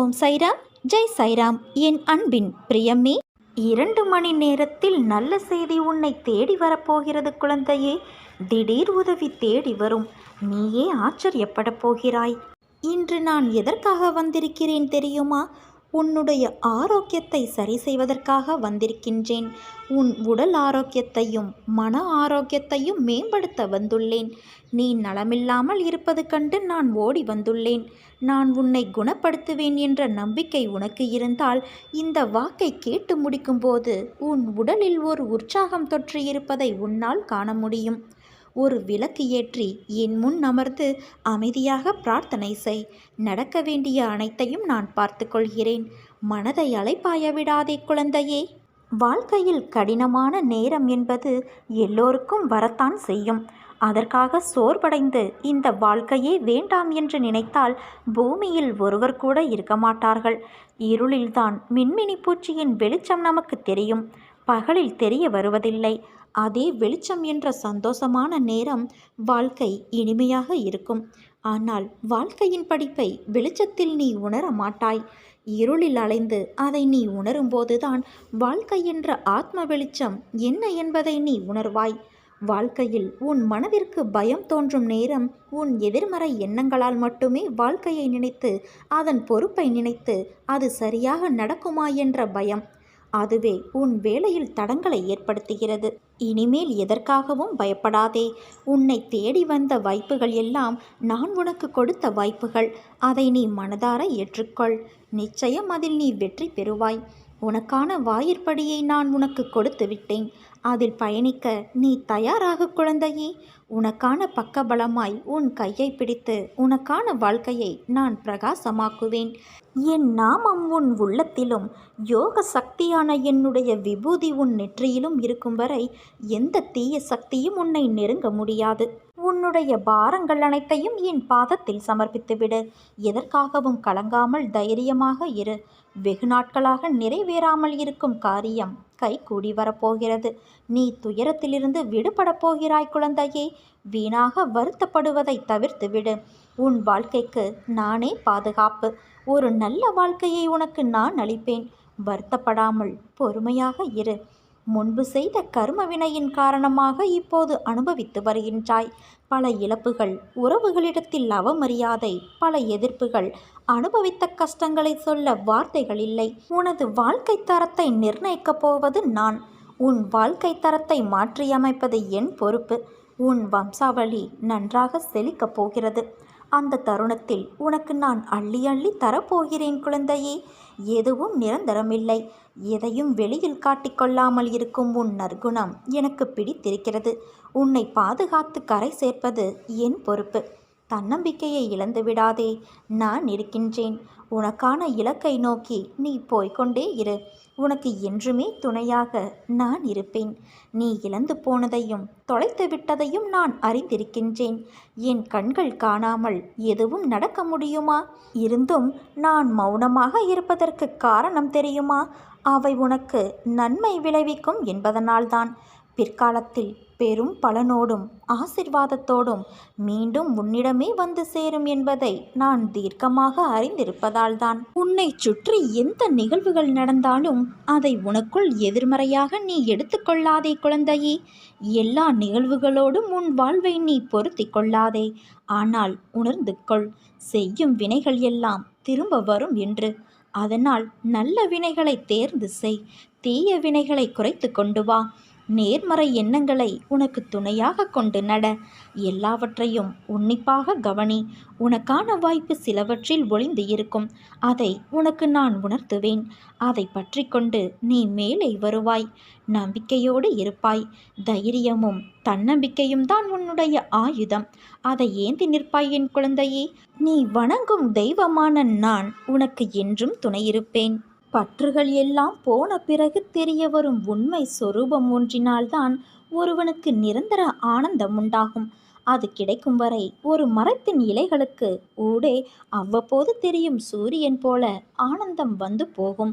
ஓம் சைராம் ஜெய் சைராம். என் அன்பின் பிரியம்மே இரண்டு மணி நேரத்தில் நல்ல செய்தி உன்னை தேடி வரப்போகிறது குழந்தையே. திடீர் உதவி தேடி வரும். நீயே ஆச்சரியப்படப் போகிறாய். இன்று நான் எதற்காக வந்திருக்கிறேன் தெரியுமா? உன்னுடைய ஆரோக்கியத்தை சரி செய்வதற்காக வந்திருக்கின்றேன். உன் உடல் ஆரோக்கியத்தையும் மன ஆரோக்கியத்தையும் மேம்படுத்த வந்துள்ளேன். நீ நலமில்லாமல் இருப்பது கண்டு நான் ஓடி வந்துள்ளேன். நான் உன்னை குணப்படுத்துவேன் என்ற நம்பிக்கை உனக்கு இருந்தால் இந்த வாக்கை கேட்டு முடிக்கும்போது உன் உடலில் ஒரு உற்சாகம் தொற்று இருப்பதை உன்னால் காண முடியும். ஒரு விளக்கு ஏற்றி என் முன் அமர்ந்து அமைதியாக பிரார்த்தனை செய். நடக்க வேண்டிய அனைத்தையும் நான் பார்த்து கொள்கிறேன். மனதை அலைப்பாய விடாதே குழந்தையே. வாழ்க்கையில் கடினமான நேரம் என்பது எல்லோருக்கும் வரத்தான் செய்யும். அதற்காக சோர்வடைந்து இந்த வாழ்க்கையே வேண்டாம் என்று நினைத்தால் பூமியில் ஒருவர் கூட இருக்க மாட்டார்கள். இருளில்தான் மின்மினி பூச்சியின் வெளிச்சம் நமக்கு தெரியும். பகலில் தெரிய வருவதில்லை. அதே வெளிச்சம் என்ற சந்தோஷமான நேரம் வாழ்க்கை இனிமையாக இருக்கும். ஆனால் வாழ்க்கையின் படிப்பை வெளிச்சத்தில் நீ உணர மாட்டாய். இருளில் அலைந்து அதை நீ உணரும்போதுதான் வாழ்க்கை என்ற ஆத்ம வெளிச்சம் என்ன என்பதை நீ உணர்வாய். வாழ்க்கையில் உன் மனதிற்கு பயம் தோன்றும் நேரம் உன் எதிர்மறை எண்ணங்களால் மட்டுமே வாழ்க்கையை நினைத்து அதன் பொறுப்பை நினைத்து அது சரியாக நடக்குமா என்ற பயம். அதுவே உன் வேலையில் தடங்களை ஏற்படுத்துகிறது. இனிமேல் எதற்காகவும் பயப்படாதே. உன்னை தேடி வந்த வாய்ப்புகள் எல்லாம் நான் உனக்கு கொடுத்த வாய்ப்புகள். அதை நீ மனதார ஏற்றுக்கொள். நிச்சயம் அதில் நீ வெற்றி பெறுவாய். உனக்கான வாயிற்படியை நான் உனக்கு கொடுத்து விட்டேன் அதில் பயணிக்க நீ தயாராக குழந்தையே. உனக்கான பக்கபலமாய் உன் கையை பிடித்து உனக்கான வாழ்க்கையை நான் பிரகாசமாக்குவேன். என் நாமம் உன் உள்ளத்திலும் யோக சக்தியான என்னுடைய விபூதி உன் நெற்றியிலும் இருக்கும் வரை எந்த தீய சக்தியும் உன்னை நெருங்க முடியாது. உன்னுடைய பாரங்கள் அனைத்தையும் என் பாதத்தில் சமர்ப்பித்துவிடு. எதற்காகவும் கலங்காமல் தைரியமாக இரு. வெகு நாட்களாக நிறைவேறாமல் இருக்கும் காரியம் கை கூடி வரப்போகிறது. நீ துயரத்திலிருந்து விடுபடப் போகிறாய் குழந்தையே. வீணாக வருத்தப்படுவதை தவிர்த்து விடு உன் வாழ்க்கைக்கு நானே பாதுகாப்பு. ஒரு நல்ல வாழ்க்கையை உனக்கு நான் அளிப்பேன். வருத்தப்படாமல் பொறுமையாக இரு. முன்பு செய்த கர்ம வினையின் காரணமாக இப்போது அனுபவித்து வருகின்றாய். பல இழப்புகள் உறவுகளிடத்தில் அவமரியாதை பல எதிர்ப்புகள் அனுபவித்த கஷ்டங்களை சொல்ல வார்த்தைகள் இல்லை. உனது வாழ்க்கை தரத்தை நிர்ணயிக்கப் போவது நான். உன் வாழ்க்கை தரத்தை மாற்றியமைப்பது என் பொறுப்பு. உன் வம்சாவளி நன்றாக செழிக்கப் போகிறது. அந்த தருணத்தில் உனக்கு நான் அள்ளி அள்ளி தரப்போகிறேன் குழந்தையே. எதுவும் நிரந்தரமில்லை. எதையும் வெளியில் காட்டிக்கொள்ளாமல் இருக்கும் உன் நற்குணம் எனக்கு பிடித்திருக்கிறது. உன்னை பாதுகாத்து கரை சேர்ப்பது என் பொறுப்பு. தன்னம்பிக்கையை இழந்து விடாதே. நான் இருக்கின்றேன். உனக்கான இலக்கை நோக்கி நீ போய்கொண்டே இரு. உனக்கு என்றுமே துணையாக நான் இருப்பேன். நீ இழந்து போனதையும் தொலைத்து விட்டதையும் நான் அறிந்திருக்கின்றேன். என் கண்கள் காணாமல் எதுவும் நடக்க முடியுமா? இருந்தும் நான் மௌனமாக இருப்பதற்கு காரணம் தெரியுமா? அவை உனக்கு நன்மை விளைவிக்கும் என்பதனால்தான். பிற்காலத்தில் பெரும் பலனோடும் ஆசிர்வாதத்தோடும் மீண்டும் உன்னிடமே வந்து சேரும் என்பதை நான் தீர்க்கமாக அறிந்திருப்பதால்தான். உன்னை சுற்றி எந்த நிகழ்வுகள் நடந்தாலும் அதை உனக்குள் எதிர்மறையாக நீ எடுத்துக்கொள்ளாதே குழந்தையே. எல்லா நிகழ்வுகளோடும் உன் வாழ்வை நீ பொருத்தி கொள்ளாதே. ஆனால் உணர்ந்து கொள் செய்யும் வினைகள் எல்லாம் திரும்ப வரும் என்று. அதனால் நல்ல வினைகளை தேர்ந்து செய் தீய வினைகளை குறைத்து கொண்டு வா. நேர்மறை எண்ணங்களை உனக்கு துணையாக கொண்டு நட. எல்லாவற்றையும் உன்னிப்பாக கவனி. உனக்கான வாய்ப்பு சிலவற்றில் ஒளிந்து இருக்கும். அதை உனக்கு நான் உணர்த்துவேன். அதை பற்றி கொண்டு நீ மேலே வருவாய். நம்பிக்கையோடு இருப்பாய். தைரியமும் தன்னம்பிக்கையும் தான் உன்னுடைய ஆயுதம். அதை ஏந்தி நிற்பாய் என் குழந்தையே. நீ வணங்கும் தெய்வமான நான் உனக்கு என்றும் துணையிருப்பேன். பற்றுகள் எல்லாம் போன பிறகு தெரிய வரும் உண்மை சொரூபம் ஒன்றினால்தான் ஒருவனுக்கு நிரந்தர ஆனந்தம் உண்டாகும். அது கிடைக்கும் வரை ஒரு மரத்தின் இலைகளுக்கு ஊடே அவ்வப்போது தெரியும் சூரியன் போல ஆனந்தம் வந்து போகும்.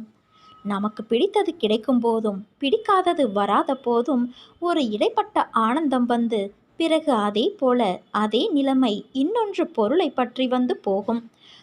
நமக்கு பிடித்தது கிடைக்கும் போதும் பிடிக்காதது வராத போதும் ஒரு இடைப்பட்ட ஆனந்தம் வந்து பிறகு அதே போல அதே நிலைமை இன்னொன்று பொருளை பற்றி வந்து போகும்.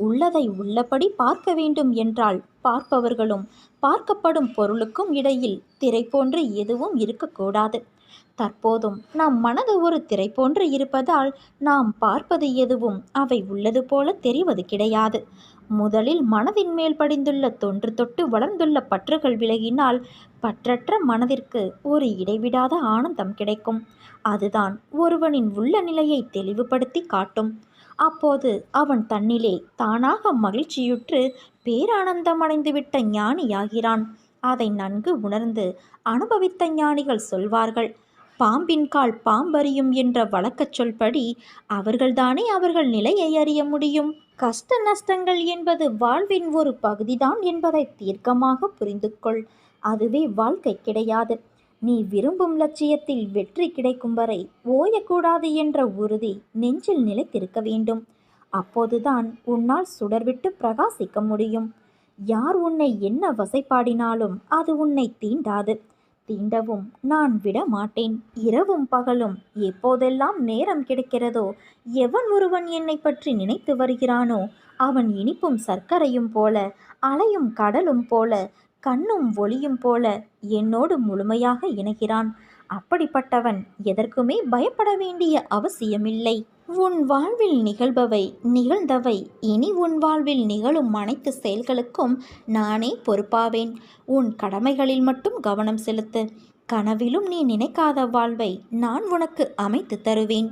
உள்ளதை உள்ளபடி பார்க்க வேண்டும் என்றால் பார்ப்பவர்களும் பார்க்கப்படும் பொருளுக்கும் இடையில் திரை போன்று எதுவும் இருக்கக்கூடாது. தற்போதும் நம் மனது ஒரு திரை போன்று இருப்பதால் நாம் பார்ப்பது எதுவும் அவை உள்ளது போல தெரிவது கிடையாது. முதலில் மனதின் மேல் படிந்துள்ள தொன்று தொட்டு வளர்ந்துள்ள பற்றுகள் விலகினால் பற்றற்ற மனதிற்கு ஒரு இடைவிடாத ஆனந்தம் கிடைக்கும். அதுதான் ஒருவனின் உள்ள நிலையை தெளிவுபடுத்தி காட்டும். அப்போது அவன் தன்னிலே தானாக மகிழ்ச்சியுற்று பேரானந்தமடைந்துவிட்ட ஞானியாகிறான். அதை நன்கு உணர்ந்து அனுபவித்த ஞானிகள் சொல்வார்கள் பாம்பின் கால் பாம்பறியும் என்ற வழக்கச் சொல்படி அவர்கள்தானே அவர்கள் நிலையை அறிய முடியும்? கஷ்ட நஷ்டங்கள் என்பது வாழ்வின் ஒரு பகுதிதான் என்பதை தீர்க்கமாக புரிந்து கொள் அதுவே வாழ்க்கை கிடையாது. நீ விரும்பும் லட்சியத்தில் வெற்றி கிடைக்கும் வரை ஓயக்கூடாது என்ற உறுதி நெஞ்சில் நிலைத்திருக்க வேண்டும். அப்போதுதான் உன்னால் சுடர்விட்டு பிரகாசிக்க முடியும். யார் உன்னை என்ன வசைப்பாடினாலும் அது உன்னை தீண்டாது. தீண்டவும் நான் விட மாட்டேன். இரவும் பகலும் எப்போதெல்லாம் நேரம் கிடைக்கிறதோ எவன் ஒருவன் என்னை பற்றி நினைத்து வருகிறானோ அவன் இனிப்பும் சர்க்கரையும் போல அலையும் கடலும் போல கண்ணும் ஒளியும் போல என்னோடு முழுமையாக இணைகிறான். அப்படிப்பட்டவன் எதற்குமே பயப்பட வேண்டிய அவசியமில்லை. உன் வாழ்வில் நிகழ்பவை நிகழ்ந்தவை. இனி உன் வாழ்வில் நிகழும் அனைத்து செயல்களுக்கும் நானே பொறுப்பாவேன். உன் கடமைகளில் மட்டும் கவனம் செலுத்து. கனவிலும் நீ நினைக்காத வாழ்வை நான் உனக்கு அமைத்து தருவேன்.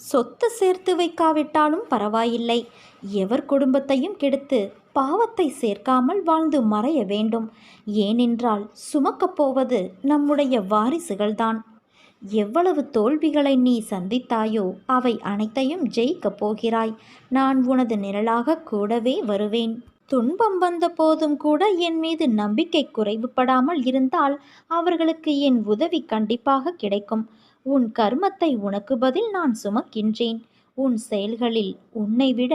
சொத்து சேர்த்து வைக்காவிட்டாலும் பரவாயில்லை. எவர் குடும்பத்தையும் கெடுத்து பாவத்தை சேர்க்காமல் வாழ்ந்து மறைய வேண்டும். ஏனென்றால் சுமக்கப் போவது நம்முடைய வாரிசுகள்தான். எவ்வளவு தோல்விகளை நீ சந்தித்தாயோ அவை அனைத்தையும் ஜெயிக்கப் போகிறாய். நான் உனது நிழலாக கூடவே வருவேன். துன்பம் வந்த போதும் கூட என் மீது நம்பிக்கை குறைவுபடாமல் இருந்தால் அவர்களுக்கு என் உதவி கண்டிப்பாக கிடைக்கும். உன் கர்மத்தை உனக்கு பதில் நான் சுமக்கின்றேன். உன் செயல்களில் உன்னை விட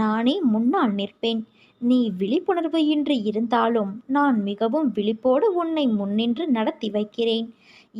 நானே முன்னால் நிற்பேன். நீ விழிப்புணர்வு இன்றி இருந்தாலும் நான் மிகவும் விழிப்போடு உன்னை முன்னின்று நடத்தி வைக்கிறேன்.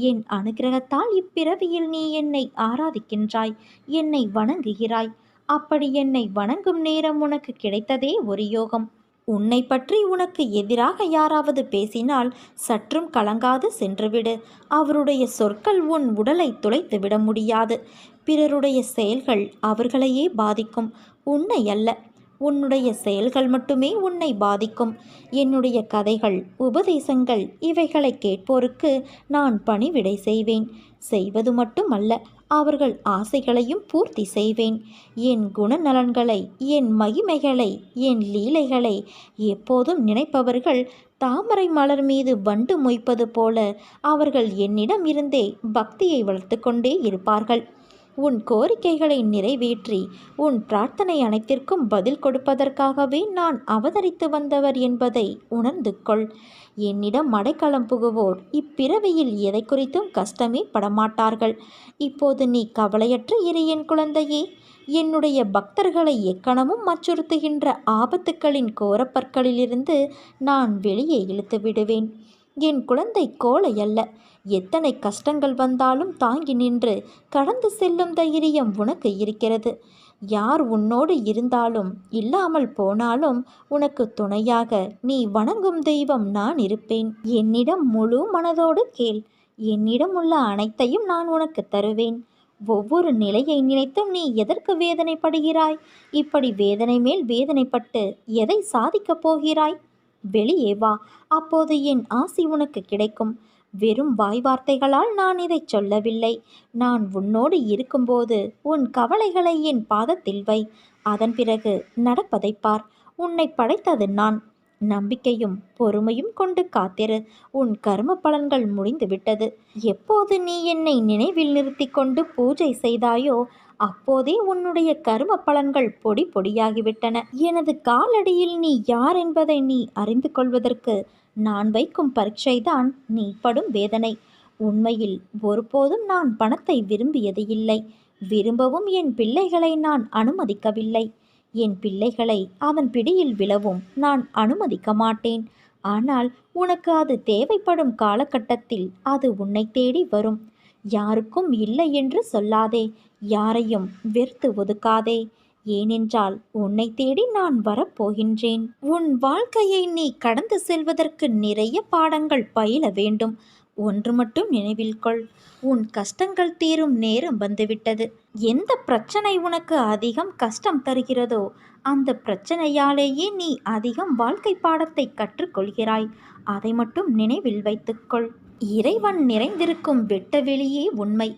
என் அனுகிரகத்தால் இப்பிறவியில் நீ என்னை ஆராதிக்கின்றாய் என்னை வணங்குகிறாய். அப்படி என்னை வணங்கும் நேரம் உனக்கு கிடைத்ததே ஒரு யோகம். உன்னை பற்றி உனக்கு எதிராக யாராவது பேசினால் சற்றும் கலங்காது சென்றுவிடு. அவருடைய சொற்கள் உன் உடலை துளைத்து விட முடியாது. பிறருடைய செயல்கள் அவர்களையே பாதிக்கும். உன்னை அல்ல. உன்னுடைய செயல்கள் மட்டுமே உன்னை பாதிக்கும். என்னுடைய கதைகள் உபதேசங்கள் இவைகளை கேட்போருக்கு நான் பணிவிடை செய்வேன். செய்வது மட்டுமல்ல அவர்கள் ஆசைகளையும் பூர்த்தி செய்வேன். என் குணநலன்களை என் மகிமைகளை என் லீலைகளை எப்போதும் நினைப்பவர்கள் தாமரை மலர் மீது வண்டு மொய்ப்பது போல அவர்கள் என்னிடம் இருந்தே பக்தியை வளர்த்து கொண்டே இருப்பார்கள். உன் கோரிக்கைகளை நிறைவேற்றி உன் பிரார்த்தனை அனைத்திற்கும் பதில் கொடுப்பதற்காகவே நான் அவதரித்து வந்தவர் என்பதை உணர்ந்து கொள். என்னிடம் மடைக்களம் புகுவோர் இப்பிறவியில் எதை குறித்தும் கஷ்டமே படமாட்டார்கள். இப்போது நீ கவலையற்ற இரு என் குழந்தையே. என்னுடைய பக்தர்களை எக்கணமும் அச்சுறுத்துகின்ற ஆபத்துக்களின் கோரப்பற்களிலிருந்து நான் வெளியே இழுத்து விடுவேன் என் குழந்தை கோழை அல்ல எத்தனை கஷ்டங்கள் வந்தாலும் தாங்கி நின்று கடந்து செல்லும் தைரியம் உனக்கு இருக்கிறது. யார் உன்னோடு இருந்தாலும் இல்லாமல் போனாலும் உனக்கு துணையாக நீ வணங்கும் தெய்வம் நான் இருப்பேன். என்னிடம் முழு மனதோடு கேள். என்னிடம் உள்ள அனைத்தையும் நான் உனக்கு தருவேன். ஒவ்வொரு நிலையை நினைத்தும் நீ எதற்கு வேதனைப்படுகிறாய்? இப்படி வேதனை மேல் வேதனைப்பட்டு எதை சாதிக்கப் போகிறாய்? வெளியே வா. அப்போது என் ஆசி உனக்கு கிடைக்கும். வெறும் வாய் வார்த்தைகளால் நான் இதை சொல்லவில்லை. நான் உன்னோடு இருக்கும்போது உன் கவலைகளை என் பாதத்தில் வை. அதன் பிறகு நடப்பதை பார். உன்னை படைத்தது நான். நம்பிக்கையும் பொறுமையும் கொண்டு காத்திரு. உன் கர்ம பலன்கள் முடிந்துவிட்டது. எப்போது நீ என்னை நினைவில் நிறுத்தி கொண்டு பூஜை செய்தாயோ அப்போதே உன்னுடைய கரும பலன்கள் பொடி பொடியாகிவிட்டன. எனது காலடியில் நீ யார் என்பதை நீ அறிந்து கொள்வதற்கு நான் வைக்கும் பரீட்சைதான் நீ படும் வேதனை. உண்மையில் ஒருபோதும் நான் பணத்தை விரும்பியது இல்லை. விரும்பவும் என் பிள்ளைகளை நான் அனுமதிக்கவில்லை. என் பிள்ளைகளை அதன் பிடியில் விழவும் நான் அனுமதிக்க மாட்டேன். ஆனால் உனக்கு அது தேவைப்படும் காலகட்டத்தில் அது உன்னை தேடி வரும். யாருக்கும் இல்லை என்று சொல்லாதே. யாரையும் வெறுத்து ஒதுக்காதே. ஏனென்றால் உன்னை தேடி நான் வரப்போகின்றேன். உன் வாழ்க்கையை நீ கடந்து செல்வதற்கு நிறைய பாடங்கள் பயில வேண்டும். ஒன்று மட்டும் நினைவில் கொள். உன் கஷ்டங்கள் தீரும் நேரம் வந்துவிட்டது. எந்த பிரச்சனை உனக்கு அதிகம் கஷ்டம் தருகிறதோ அந்த பிரச்சனையாலேயே நீ அதிகம் வாழ்க்கை பாடத்தை கற்றுக்கொள்கிறாய். அதை மட்டும் நினைவில் வைத்துக்கொள் இறைவன் நிறைந்திருக்கும் வெட்ட வெளியே உண்மை.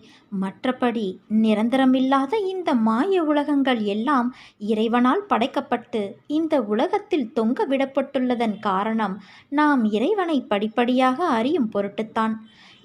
மற்றபடி நிரந்தரமில்லாத இந்த மாய உலகங்கள் எல்லாம் இறைவனால் படைக்கப்பட்டு இந்த உலகத்தில் தொங்க விடப்பட்டுள்ளதன் காரணம் நாம் இறைவனை படிப்படியாக அறியும் பொருட்டுத்தான்.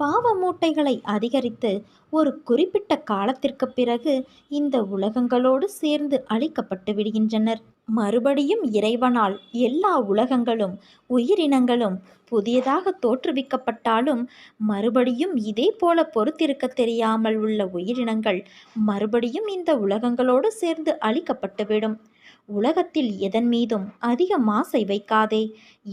பாவ மூட்டைகளை அதிகரித்து ஒரு குறிப்பிட்ட காலத்திற்கு பிறகு இந்த உலகங்களோடு சேர்ந்து அழிக்கப்பட்டு விடுகின்றனர். மறுபடியும் இறைவனால் எல்லா உலகங்களும் உயிரினங்களும் புதியதாக தோற்றுவிக்கப்பட்டாலும் மறுபடியும் இதே போல பொறுத்திருக்க தெரியாமல் உள்ள உயிரினங்கள் மறுபடியும் இந்த உலகங்களோடு சேர்ந்து அழிக்கப்பட்டுவிடும் உலகத்தில் எதன் மீதும் அதிக மாசை வைக்காதே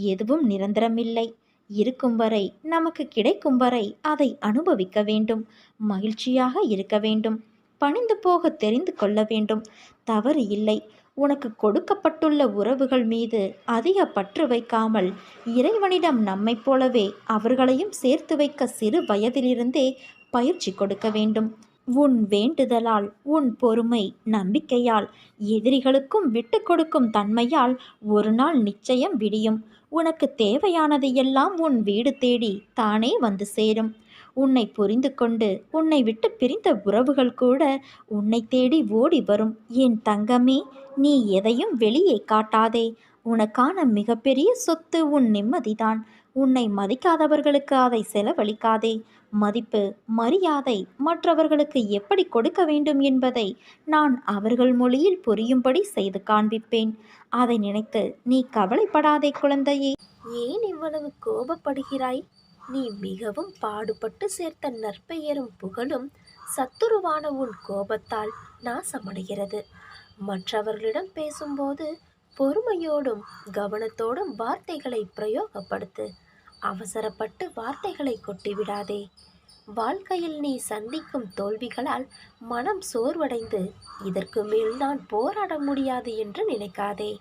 எதுவும் நிரந்தரமில்லை. இருக்கும் வரை நமக்கு கிடைக்கும் வரை அதை அனுபவிக்க வேண்டும். மகிழ்ச்சியாக இருக்க வேண்டும். பணிந்து போக தெரிந்து கொள்ள வேண்டும். தவறு இல்லை. உனக்கு கொடுக்கப்பட்டுள்ள உறவுகள் மீது அதிக பற்று வைக்காமல் இறைவனிடம் நம்மைப் போலவே அவர்களையும் சேர்த்து வைக்க சிறு வயதிலிருந்தே பயிற்சி கொடுக்க வேண்டும். உன் வேண்டுதலால் உன் பொறுமை நம்பிக்கையால் எதிரிகளுக்கும் விட்டு கொடுக்கும் தன்மையால் ஒரு நாள் நிச்சயம் விடியும். உனக்கு தேவையானது எல்லாம் உன் வீடு தேடி தானே வந்து சேரும். உன்னை புரிந்து கொண்டு உன்னை விட்டு பிரிந்த உறவுகள் கூட உன்னை தேடி ஓடி வரும். என் தங்கமே நீ எதையும் வெளியே காட்டாதே. உனக்கான மிகப்பெரிய சொத்து உன் நிம்மதிதான். உன்னை மதிக்காதவர்களுக்கு அதை செலவழிக்காதே. மதிப்பு மரியாதை மற்றவர்களுக்கு எப்படி கொடுக்க வேண்டும் என்பதை நான் அவர்கள் மொழியில் புரியும்படி செய்து காண்பிப்பேன். அதை நினைத்து நீ கவலைப்படாதே குழந்தையே. ஏன் இவ்வளவு கோபப்படுகிறாய்? நீ மிகவும் பாடுபட்டு சேர்த்த நற்பெயரும் புகழும் சத்துருவான உன் கோபத்தால் நாசமடைகிறது. மற்றவர்களிடம் பேசும்போது பொறுமையோடும் கவனத்தோடும் வார்த்தைகளை பிரயோகப்படுத்து. அவசரப்பட்டு வார்த்தைகளை கொட்டிவிடாதே. வாழ்க்கையில் நீ சந்திக்கும் தோல்விகளால் மனம் சோர்வடைந்து இதற்கு மேல் நான் போராட முடியாது என்று நினைக்காதே.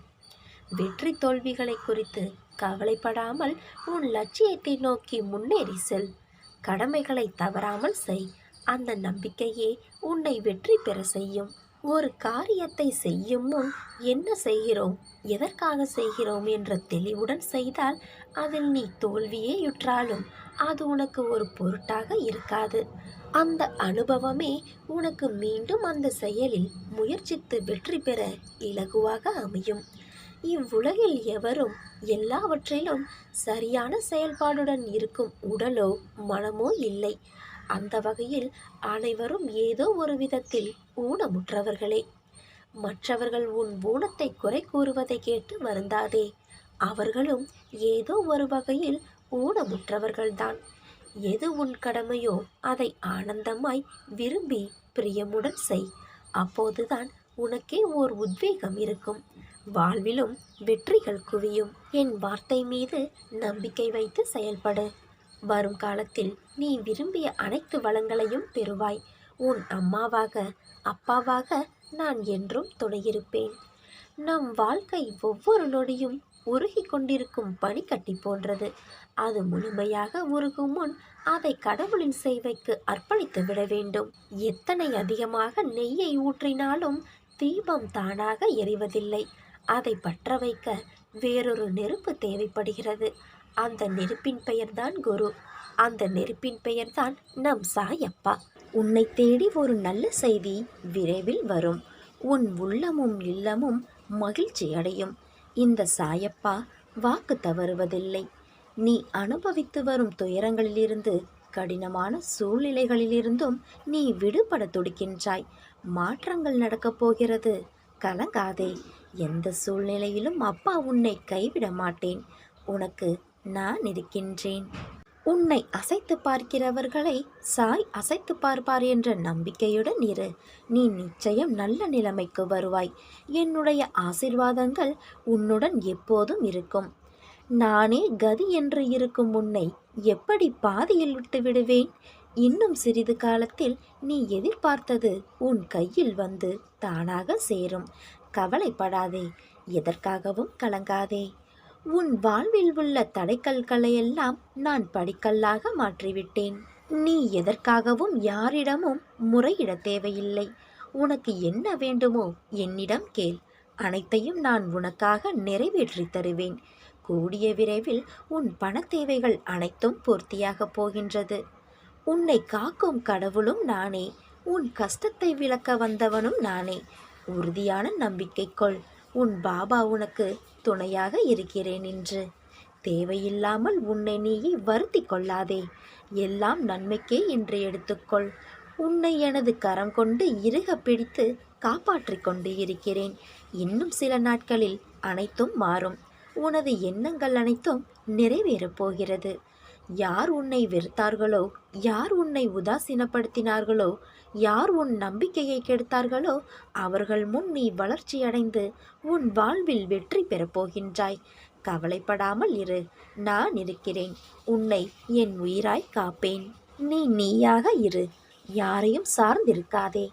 வெற்றி தோல்விகளை குறித்து கவலைப்படாமல் உன் லட்சியத்தை நோக்கி முன்னேறி செல். கடமைகளை தவறாமல் செய். அந்த நம்பிக்கையே உன்னை வெற்றி பெற செய்யும். ஒரு காரியத்தை செய்யும் முன் என்ன செய்கிறோம்? எதற்காக செய்கிறோம்? என்ற தெளிவுடன் செய்தால் அதில் நீ தோல்வியே யுற்றாலும் அது உனக்கு ஒரு பொருட்டாக இருக்காது. அந்த அனுபவமே உனக்கு மீண்டும் அந்த செயலில் முயற்சித்து வெற்றி பெற இலகுவாக அமையும். இவ்வுலகில் எவரும் எல்லாவற்றிலும் சரியான செயல்பாடுடன் இருக்கும் உடலோ மனமோ இல்லை. அந்த வகையில் அனைவரும் ஏதோ ஒரு விதத்தில் ஊனமுற்றவர்களே. மற்றவர்கள் உன் ஊனத்தை குறை கூறுவதை கேட்டு வருந்தாதே. அவர்களும் ஏதோ ஒரு வகையில் ஊனமுற்றவர்கள்தான். எது உன் கடமையோ அதை ஆனந்தமாய் விரும்பி பிரியமுடன் செய். அப்போதுதான் உனக்கே ஓர் உத்வேகம் இருக்கும். வாழ்விலும் வெற்றிகள் குவியும். என் வார்த்தை மீது நம்பிக்கை வைத்து செயல்படு. வரும் காலத்தில் நீ விரும்பிய அனைத்து வளங்களையும் பெறுவாய். உன் அம்மாவாக அப்பாவாக நான் என்றும் துணையிருப்பேன். நம் வாழ்க்கை ஒவ்வொரு நொடியும் உருகி கொண்டிருக்கும் பனிக்கட்டி போன்றது. அது முழுமையாக உருகும் முன் அதை கடவுளின் சேவைக்கு அர்ப்பணித்து விட வேண்டும். எத்தனை அதிகமாக நெய்யை ஊற்றினாலும் தீபம் தானாக எரிவதில்லை. அதை பற்ற வைக்க வேறொரு நெருப்பு தேவைப்படுகிறது. அந்த நெருப்பின் பெயர்தான் குரு. அந்த நெருப்பின் பெயர்தான் நம் சாயப்பா. உன்னை தேடி ஒரு நல்ல செய்தி விரைவில் வரும். உன் உள்ளமும் இல்லமும் மகிழ்ச்சி அடையும் இந்த சாயப்பா வாக்கு தவறுவதில்லை. நீ அனுபவித்து வரும் துயரங்களிலிருந்து கடினமான சூழ்நிலைகளிலிருந்தும் நீ விடுபட துடிக்கின்றாய். மாற்றங்கள் நடக்கப் போகிறது. கலங்காதே. எந்த சூழ்நிலையிலும் அப்பா உன்னை கைவிட மாட்டேன். உனக்கு நான் இருக்கின்றேன். உன்னை அசைத்து பார்க்கிறவர்களை சாய் அசைத்து பார்ப்பார் என்ற நம்பிக்கையுடன் இரு. நீ நிச்சயம் நல்ல நிலைமைக்கு வருவாய். என்னுடைய ஆசிர்வாதங்கள் உன்னுடன் எப்போதும் இருக்கும். நானே கதி என்று இருக்கும் உன்னை எப்படி பாதியில் விட்டு விடுவேன்? இன்னும் சிறிது காலத்தில் நீ எதிர்பார்த்தது உன் கையில் வந்து தானாக சேரும். கவலைப்படாதே. எதற்காகவும் கலங்காதே. உன் வாழ்வில் உள்ள தடைக்கல்களையெல்லாம் நான் படிக்கல்லாக மாற்றிவிட்டேன். நீ எதற்காகவும் யாரிடமும் முறையிட தேவையில்லை. உனக்கு என்ன வேண்டுமோ என்னிடம் கேள். அனைத்தையும் நான் உனக்காக நிறைவேற்றி தருவேன். கூடிய விரைவில் உன் பணத் தேவைகள் அனைத்தும் பூர்த்தியாகப் போகின்றது. உன்னை காக்கும் கடவுளும் நானே. உன் கஷ்டத்தை விளக்க வந்தவனும் நானே. உறுதியான நம்பிக்கை கொள். உன் பாபா உனக்கு துணையாக இருக்கிறேன் என்று தேவையில்லாமல் உன்னை நீயே வருத்தி கொள்ளாதே. எல்லாம் நன்மைக்கே என்று எடுத்துக்கொள். உன்னை எனது கரம் கொண்டு இறுக பிடித்து காப்பாற்றிக் கொண்டு இருக்கிறேன். இன்னும் சில நாட்களில் அனைத்தும் மாறும். உனது எண்ணங்கள் அனைத்தும் நிறைவேறப் போகிறது. யார் உன்னை வெறுத்தார்களோ? யார் உன்னை உதாசீனப்படுத்தினார்களோ? யார் உன் நம்பிக்கையை கெடுத்தார்களோ? அவர்கள் முன் நீ வளர்ச்சியடைந்து உன் வாழ்வில் வெற்றி பெறப்போகின்றாய் கவலைப்படாமல் இரு. நான் இருக்கிறேன். உன்னை என் உயிராய் காப்பேன். நீ நீயாக இரு. யாரையும் சார்ந்திருக்காதே.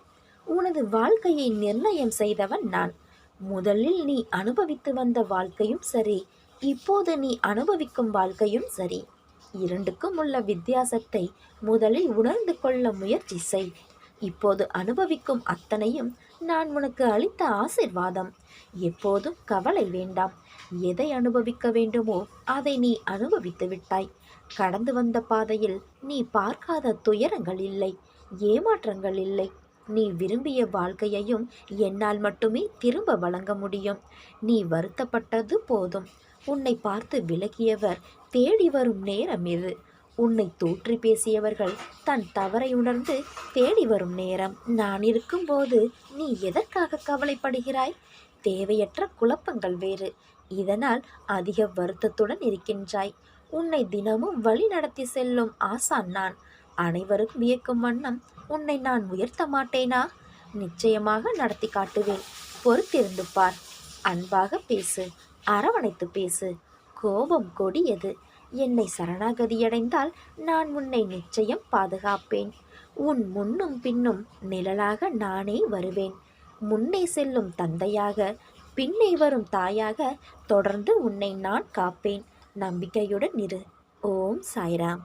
உனது வாழ்க்கையை நிர்ணயம் செய்தவன் நான். முதலில் நீ அனுபவித்து வந்த வாழ்க்கையும் சரி. இப்போது நீ அனுபவிக்கும் வாழ்க்கையும் சரி. இரண்டுக்கும் உள்ள வித்தியாசத்தை முதலில் உணர்ந்து கொள்ள முயற்சி செய். இப்போது அனுபவிக்கும் அத்தனையும் நான் உனக்கு அளித்த ஆசிர்வாதம். எப்போதும் கவலை வேண்டாம். எதை அனுபவிக்க வேண்டுமோ அதை நீ அனுபவித்து விட்டாய். கடந்து வந்த பாதையில் நீ பார்க்காத துயரங்கள் இல்லை ஏமாற்றங்கள் இல்லை. நீ விரும்பிய வாழ்க்கையையும் என்னால் மட்டுமே திரும்ப வழங்க முடியும். நீ வருத்தப்பட்டது போதும். உன்னை பார்த்து விலகியவர் தேடி வரும் நேரம் இது. உன்னை தூற்றி பேசியவர்கள் தன் தவறை உணர்ந்து தேடி வரும் நேரம். நான் இருக்கும்போது நீ எதற்காக கவலைப்படுகிறாய்? தேவையற்ற குழப்பங்கள் வேறு. இதனால் அதிக வருத்தத்துடன் இருக்கின்றாய். உன்னை தினமும் வழி நடத்தி செல்லும் ஆசான் நான். அனைவரும் வியக்கும் வண்ணம் உன்னை நான் உயர்த்த மாட்டேனா? நிச்சயமாக நடத்தி காட்டுவேன். பொறுத்திருந்து பார். அன்பாக பேசு. அரவணைத்து பேசு. கோபம் கொடியது. என்னை சரணாகதியடைந்தால் நான் உன்னை நிச்சயம் பாதுகாப்பேன். உன் முன்னும் பின்னும் நிழலாக நானே வருவேன். முன்னே செல்லும் தந்தையாக பின்னே வரும் தாயாக தொடர்ந்து உன்னை நான் காப்பேன். நம்பிக்கையுடன் இரு. ஓம் சாய்ராம்.